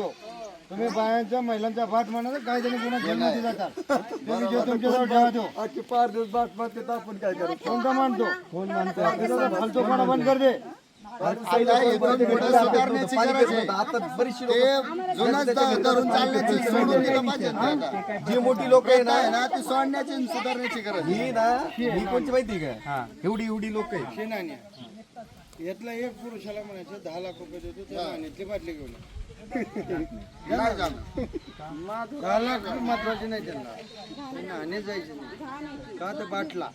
सांगतो तुम्ही बायांच्या महिलांचा बाट म्हणाल काही जणी पुन्हा जन्मती जातात. ते विजय तुमच्याजवळ ठेवा तो. आजची पाच दिवस बाट मारते तर आपण काय करायचं कोणता मानतो कोण मानतो फालतू कोणा बंद कर दे आता इथून पुढे सुधारण्याची गरज आहे. आता बरीचशी ते जुनच ध- धरून चालण्याची सोडून दिलं पाहिजे ना आता. जी मोठी लोक आहे ना ना ती सोडण्याची आणि सुधारण्याची गरज आहे. ही ना ही कोणची माहिती आहे का? एवढी एवढी लोक आहे नाण्या यातला एक पुरुषाला म्हणायचं दहा लाख रुपये देतो त्या नाण्यातली बाटली घेऊन ये. नाही लाख रुपये महत्त्वाचे नाही त्यांना ते नाणे जायचे नाही का तर बाटला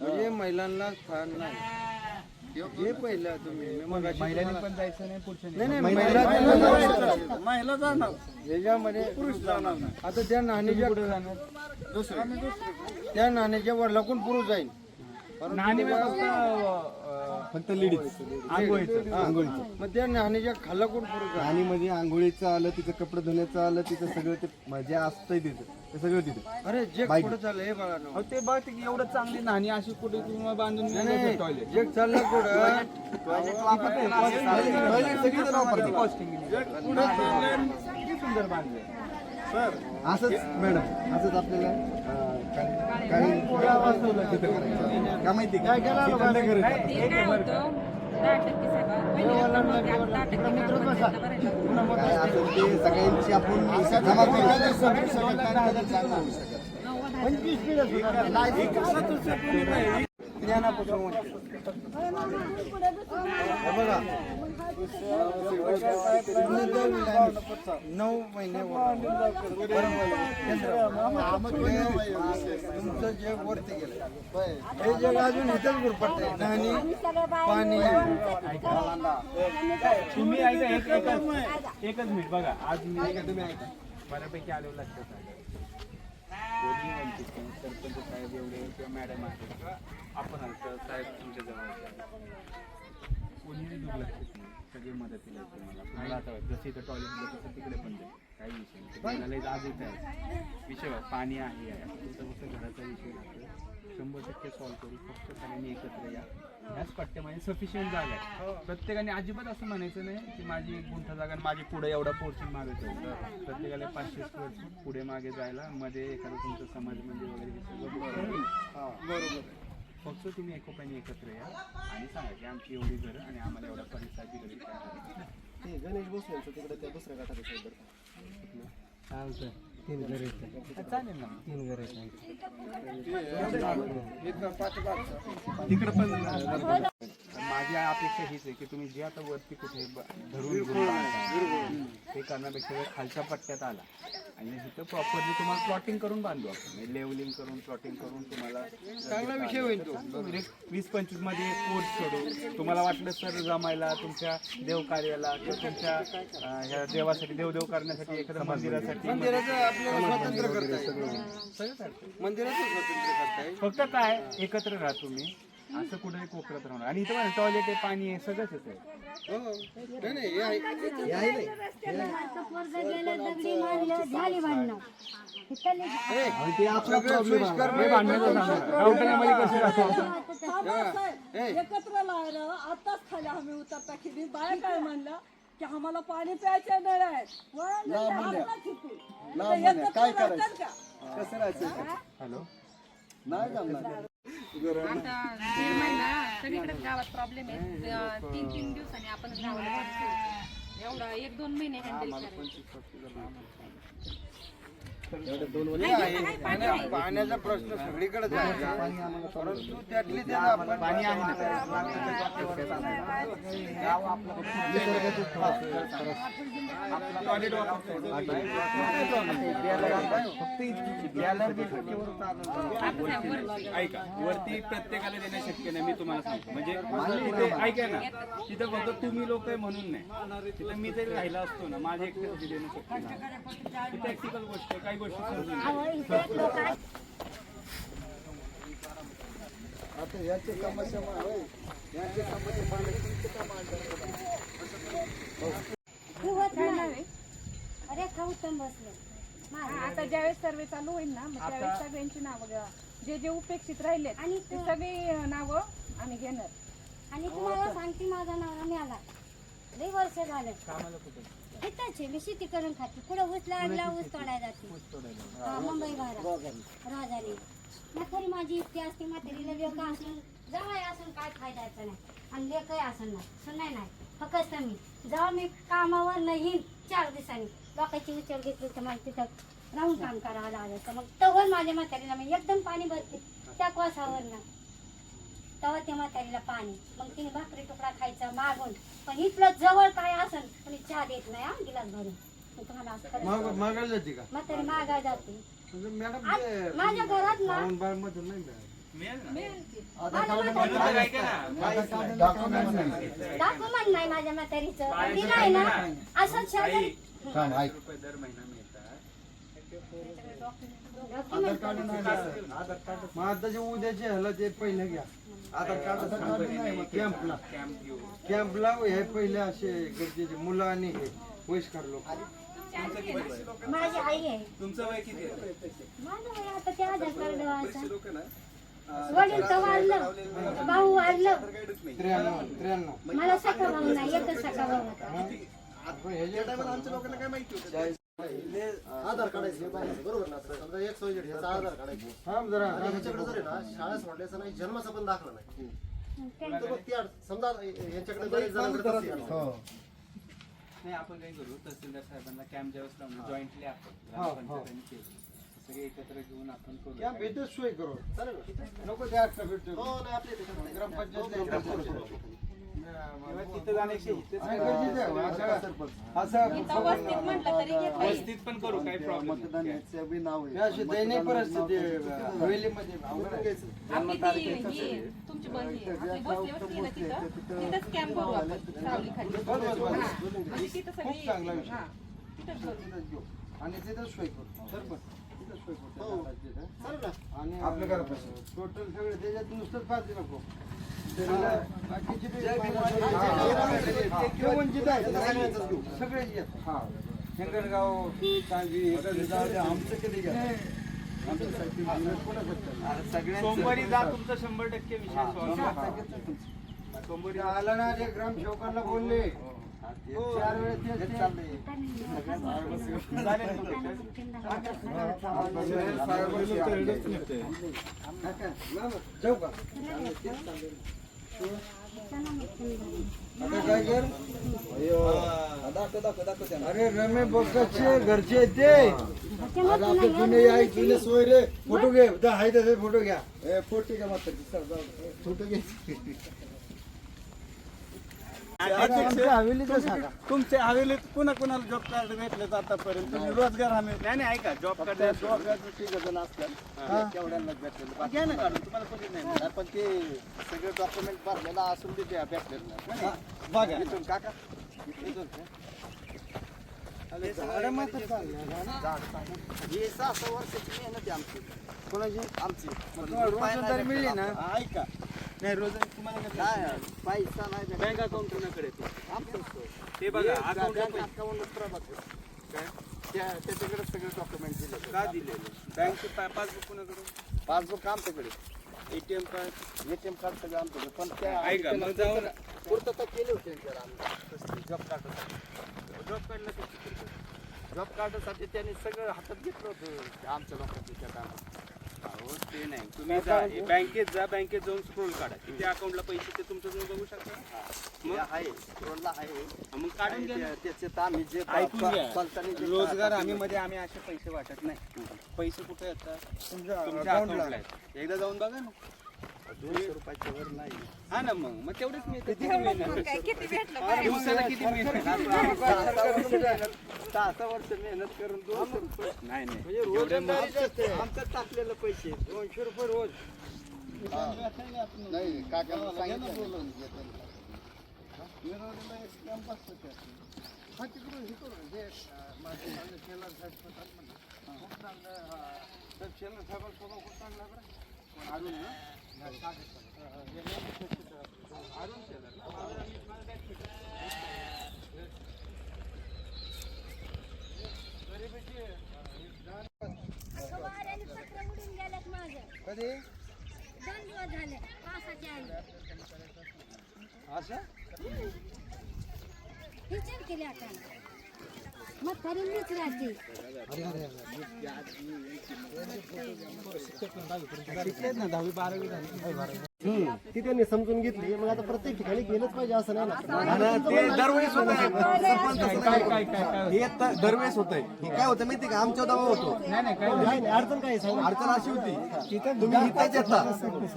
म्हणजे महिलांना स्थान नाही हे पहिलं तुम्ही मी मगाशी तुम्हाला- पण जायचं नाही पुढच्या नाही नाही महिला महिला जाणार. ह्याच्यामध्ये पुरुष जाणार आता त्या नाण्याच्या कुठे जाणार त्या नाण्याच्या वडिलाकडून पुरुष जाईल नाणी फक्त लेडीज. आंघोळीचं. आंघोळीचं मग त्या नाण्याच्या कोण आणि मध्ये आंघोळीचं आलं तिचं कपडे धुण्याचं आलं तिचं सगळं ते जे असतंय तिथं. ते सगळं तिथं. अरे जे. कुठं चाललंय हे बाळा अहो, ते बघ ते एवढं चांगली नाणी अशी कुठे किंवा बांधून नाही टॉयलेट जे चाललं कुठं? सगळीजण वापरतात सुंदर बांधले. असंच मॅडम. असंच आपल्याला काही- काही तिथं करायचं का माहिती का? काय केलं तिथं नाही करायचं. ते काय होतं? दहा टक्के साहेब महिने घेतलं मग ते आता दहा टक्के कागदपत्र भरायला. काय असेल ते सगळ्यांची आपण जमा करू चांगलं होऊ शकत. पंचवीस पिढ्या सुधारल्या. ज्ञानापासून नऊ महिने तुमचं जग वरती गेलं हे जग अजून इथंच गुरपटतंय नाणी पाणी. तुम्ही ऐका एकच मिनिट बघा. आज मी तुम्ही ऐका बऱ्यापैकी आलेलं लक्षात आलं कोणी सरपंच साहेब एवढे किंवा मॅडम आहेत किंवा आपण आलो साहेब तुमच्या जवळ कोणीही दुर्लक्षित सगळे मदतीला तुम्हाला. तुम्हाला आता जसं इथं टॉयलेट तसं तिकडे पण जाईल. काही विषय नाही. तुम्हाला आज येत आहे. विषय पाणी आहे. तुमचं फक्त घराचा विषय लागतो. शंभर टक्के सॉल्व्ह करू फक्त सगळ्यांनी एकत्र या. ह्याच पट्ट्यामध्ये सफिशियंट जागा आहे. प्रत्येकाने अजिबात असं म्हणायचं नाही की माझी एक गुंठा जागा आणि माझी पुढे एवढा पोर्शन मागायचं प्रत्येकाला पाचशे स्क्वेअर फूट पुढे मागे जायला मध्ये एखादं तुमचं समाज मंदिर वगैरे हे. बरोबर फक्त तुम्ही एकोप्याने एकत्र या आणि सांगा की आमची एवढी घरं आणि आम्हाला एवढा परिसराची गरज काय आहे. ते गणेश बसवायचं तिकडे त्या दुसऱ्या गटात साहेब चालेल ना तीन घर तिकडे पण माझी अपेक्षा हीच आहे की तुम्ही जे आता वरती कुठे ब- धरून घेऊन बांधता, ते करण्यापेक्षा जर खालच्या पट्ट्यात आला आणि तिथं प्रॉपरली तुम्हाला प्लॉटिंग करून बांधू आपण. लेवलिंग करून प्लॉटिंग करून तुम्हाला चांगला विषय होईल तो. म्हणजे वीस पंचवीसमध्ये कोर्स सोडू. तुम्हाला वाटलं तर जमायला तुमच्या देवकार्याला किंवा तुमच्या अं, ह्या देवासाठी देवदेव करण्यासाठी एखाद्या मंदिरासाठी मंदिराचं आपल्याला स्वातंत्र्य करता येईल. मंदिराचं स्वातंत्र्य करता येईल. फक्त काय? एकत्र राहा तुम्ही. असं कुठेही कोपऱ्यात राहणार. आणि इथं टॉयलेट आहे पाणी आहे सगळंच आहे हो नाही नाही हे आहे. झाली भांडणं. इथले आणि ते आपला सगळं प्रॉब्लेम सोयीस्कर हे गावठाणामध्ये कसे राहतो एकत्र आताच खाली आम्ही उतरता केली बाया काय म्हणलं? की आम्हाला पाणी प्यायचे नळ आहेत वळण नाही, आपलाच इथे. आता एकत्र काय राहतात करायचं? का? कसं राहायचं? हॅलो? नाही जमणार. आता दीड महिना सगळीकडे गावात प्रॉब्लेम आहे. अं, तीन तीन दिवसांनी आपण गावाला जातो. एवढा एक दोन महिने हँडल करायचं. पाण्याचा प्रश्न सगळीकडे आहे परंतु त्यातली पाणी ऐका वरती प्रत्येकाला देणं शक्य नाही मी तुम्हाला सांगतो. म्हणजे तिथे ऐका ना तिथं फक्त तुम्ही लोक आहे म्हणून नाही. तिथं मी जरी राहिला असतो ना माझ्या एकट्यासाठी देणं शक्य नाही. प्रॅक्टिकल गोष्ट आहे काही गोष्टी समजून घ्या. आता याची समस्या होय. याची समस्या पाण्याची का अरे खाऊतम बसले. आता ज्यावेळेस सर्वे चालू होईल ना मग त्यावेळेस सगळ्यांची नावं घ्या. जे जे उपेक्षित राहिले आणि ते सगळी नावं आम्ही घेणार. आणि तुम्हाला सांगते माझा नवरा मिळाला लई वर्ष झाले. तिथंच आहे मी शेती करून खाते. पुढे ऊस लागला ऊस तोडायला जाते. हा, मुंबई भागात. राजाने खरी माझी इतकी असते म्हातारीला लेख असून जवळ असून काय फायद्याचं नाही. आणि लेखही असून नाही. सुनाय नाही फक्त मी. जेव्हा मी कामावर नाही चार दिवसांनी. लोकांची विचार घेतली तर मला तिथं राहून काम करावं लागलं. तर मग तवर माझ्या म्हातारीला मी एकदम पाणी भरते. त्या कोसावर ना तेव्हा त्या म्हातारीला पाणी. मग तिने भाकरी तुकडा खायचा मागून. पण इथलं जवळ काय असेल पण चहा देत नाही हा गिलास भरून. मग तुम्हाला असं करायचं. माग मागायला जाते का? म्हातारी मागाय जाते. म्हणजे मॅडम आज ते माझ्या घरात ना पाहून बाळ मधून नाही मिळालं मिळेल ना. माझ्या म्हातारी बरोबर ऐका ना. डॉक्युमेंट नाही डॉक्युमेंट नाही माझ्या म्हातारीचं. आणि ती नाही ना असंच शेजारी थांब, ऐक. रुपये दर महिना मिळतात. डॉक्युमेंट मग आता जे उद्याचे ह्याला ते पहिलं घ्या. आधार कार्ड कॅम्पला कॅम्प घेऊ. कॅम्पला हे पहिले असे गरजेचे मुलं आणि हे वयस्कर लोक. माझी आई आहे. तुमचं वय किती आहे? माझं वय आता ते आधार कार्ड वडील तर वाढलं. भाऊ वाढलं. त्र्याण्णव त्र्याण्णव. मला सखा भाऊ नाही एकच सखा भाऊ होता? आधार काढायचं बरोबर ना? समजा एक सोय आधार काढायचं. थांब जरा आणि ह्याच्याकडे जर आहे ना शाळा सोडल्याचा नाही जन्माचा पण दाखला नाही. काय तर मग समजा यांच्याकडे बरेच जणांकडे तसं आहे. हो. नाही आपण काय करू. तहसीलदार साहेबांना कॅम्प ज्यावेळेस लावणार जॉईंटली आपण हो, हो. ग्रामपंचायत आणि ते. सगळे एकत्र घेऊन आपण करू. कॅम्प इथेच सोय करू. चालेल ना? नको आठला भेटतो हो नाही आपल्या इथे काही नाही. ग्रामपंचायत हो, हो, तिथं वस्तीत म्हटलं तरी घेत नाही. वस्तीत पण करू काही प्रॉब्लेम दयनीय परिस्थिती. हवेलीमध्ये. तुमची तिथं. म्हणजे तिथं. हा. घेऊ. आणि तिथंच सोय करू. सरपंच तिथंच सोय करू. हो. आणि आपलं घरापासून टोटल सगळे त्याच्यात नुसतंच पाच नको. हा. हा हिंगणगाव सांगवी आमचं कधी घ्या आमच्यासाठी कोणासाठी सोमवारी जा तुमचा शंभर टक्के विषय. सोमवारी आला ना ग्रामसेवकांना बोलले चार वेळेस अरे रमे बक्काचे घरचे आहेत ते आपले जुने आई जुने सोय रे. फोटो घे दा हाय तसे फोटो घ्या. फोटो घ्या मात्र फोटो घे. तुमच्या हवेलीत कुणा कुणाला जॉब कार्ड भेटले आतापर्यंत तुम्ही रोजगार हमी नाही नाही ऐका जॉब करता जण असतात. तेवढ्यांनाच भेटलेलं घ्या ना काढून तुम्हाला कोणी नाही. पण ते सगळे डॉक्युमेंट भरलेलं असून ते ते भेटलेलं नाही. बघा. इथून काका. इथून ही सहा सहा वर्षाची मेहनत आहे आमची. कोणाची? आमची. मिळली ना? हा, ऐका. नाही रोज तुम्हाला काय पैसा नाही बँक अकाउंटकडे ते? आमचं ते बघा अकाउंट अकाउंट त्याच्याकडे सगळे डॉक्युमेंट दिले. का दिलेले बँकचे पासबुक कोणाकडे? पासबुक आमच्याकडे. एटीएम कार्ड एटीएम कार्ड सगळं आमच्याकडे. पण त्या ऐका मग जाऊन पूर्तता केली होती आम्ही. जॉब कार्डासाठी जॉब खर्च? जॉब कार्डासाठी त्यांनी सगळं हातात घेतलं होतं. आमच्या लोकांनी त्या टायमात अहो ते नाही तुम्ही जा बँकेत जा बँकेत जाऊन स्क्रोल काढा. किती अकाउंटला पैसे ते तुमचं तुम्ही बघू शकता. ते आहे रोडला आहे. मग काढून घ्या ना. त्याचे तर आम्ही जे ऐकून घ्या. चालताना जे रोजगार हमी मध्ये आम्ही असे पैसे वाटत नाही. पैसे कुठे येतात? तुमच्या तुमच्या अकाउंटला अकाउंटला आहेत. एकदा जाऊन बघा ना. दोनशे रुपयाच्या वर नाही. हा ना मग मग तेवढेच मिळतात. किती एवढं मिळणार? करून काय किती भेटलं? काय? दिवसाला किती मिळतात? सहा सहा वर्ष मेहनत- सहा सहा वर्ष मेहनत करून दोनशे रुपये. नाही नाही. म्हणजे एवढं आहे. आमचं टाकलेलं पैसे. दोनशे रुपये रोज. नाही काकांना सांगितलं. तिकडून करू माझे माझे शेलार साहेब शेलार साहेबांसोबत खूप चांगला बरं कधी? दोन दिवस झाले पावसाची आई असं केले आता. म्हातारी मीच राहते शिकलेत ना दहावी बारावी झाली हम्म. ती त्यांनी समजून घेतली. मग आता प्रत्येक ठिकाणी गेलंच पाहिजे असं नाही ना? आणि ते दरवेळेस होत आहे हे दरवेळेस होत आहे हे काय होतं माहिती का? आमच्या दवा होतो. नाही नाही काय काय नाही अडचण काय सांग अडचण अशी होती. तुम्ही इथंच येता.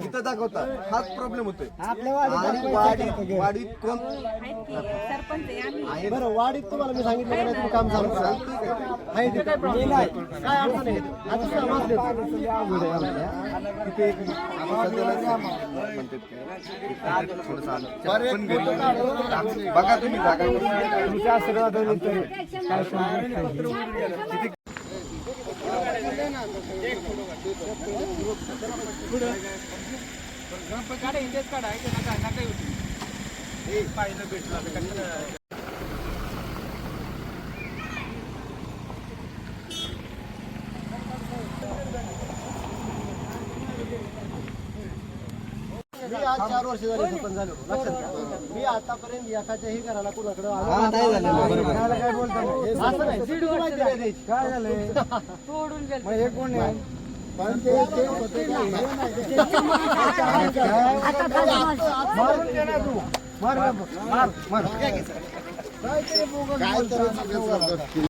इथं दाखवता. हाच प्रॉब्लेम होतोय. आणि वाढीत कोण? सरपंच आहे आम्ही बरं वाढीत तुम्हाला मी सांगितलं का नाही? तुम्ही काम चालू करा. आहे तिथं. काय अडचण आहे? आता. तिथे एक म्हणतात काय, थोडंसं आलं. पण घरी बघा तुम्ही जागा काढा इंडियात काढा नका नका होती हे पाहिलं भेटलं आता कशाला मी आज चार वर्ष झाले सरपंच झालो लक्षात घ्या. मी आतापर्यंत एकाच्याही घराला कुणाकडे काय बोलतो असं नाही सीडी माहिती नाही द्यायची. काय झालंय? सोडून गेले. मग हे कोण आहे? पण ते ते होते काय? मारून दे ना तू मार मार मार काहीतरी बोगस बोलतो.